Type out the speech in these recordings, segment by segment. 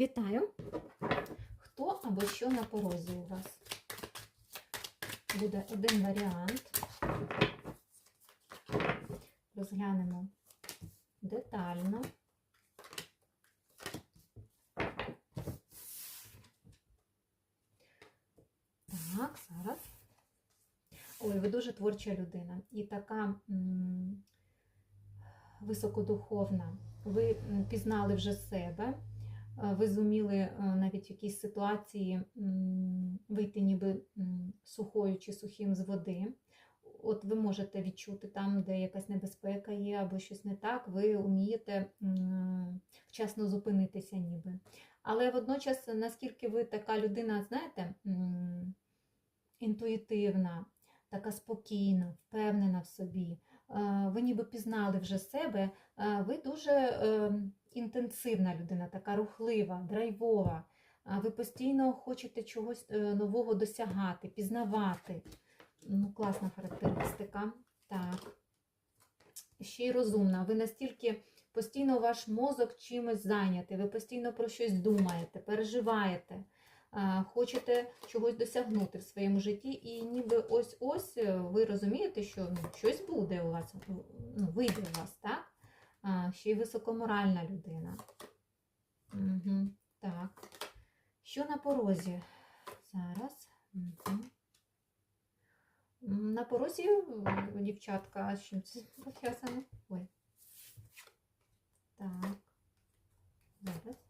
Вітаю! Хто або що на порозі у вас? Буде один варіант. Розглянемо детально. Так, зараз. Ой, ви дуже творча людина. І така високодуховна. Ви пізнали вже себе, ви зуміли е, навіть в якійсь ситуації вийти ніби сухою чи сухим з води. От ви можете відчути там, де якась небезпека є або щось не так, ви вмієте вчасно зупинитися ніби. Але водночас, наскільки ви така людина, знаєте, інтуїтивна, така спокійна, впевнена в собі, е, ви ніби пізнали вже себе, е, ви дуже е, інтенсивна людина, така рухлива, драйвова. Ви постійно хочете чогось е, нового досягати, пізнавати. Ну, класна характеристика. Так. Ще й розумна. Ви настільки постійно ваш мозок чимось зайнятий, ви постійно про щось думаєте, переживаєте, хочете чогось досягнути в своєму житті, і ніби ось-ось е, ви розумієте, що ну, щось буде у вас, ну, вийде у вас, так? Ще й високоморальна людина. Угу, так. Що на порозі? Зараз. Угу. На порозі е, дівчатка, з чим це пов'язано? Ой. Так. Зараз.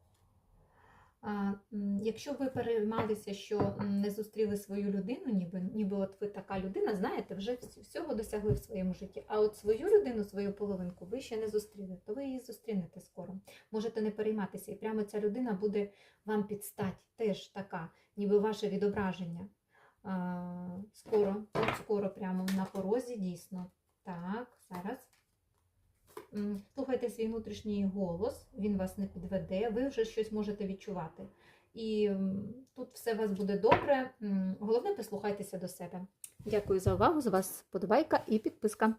Якщо ви переймалися, що не зустріли свою людину, ніби, ніби от ви така людина, знаєте, вже всього досягли в своєму житті. А от свою людину, свою половинку, ви ще не зустріли, то ви її зустрінете скоро. Можете не перейматися, і прямо ця людина буде вам підстать, теж така, ніби ваше відображення. Скоро, от скоро прямо на порозі, дійсно. Так, зараз. Слухайте свій внутрішній голос, він вас не підведе, ви вже щось можете відчувати. І тут все у вас буде добре. Головне, прислухайтеся до себе. Дякую за увагу. З вас подобайка і підписка.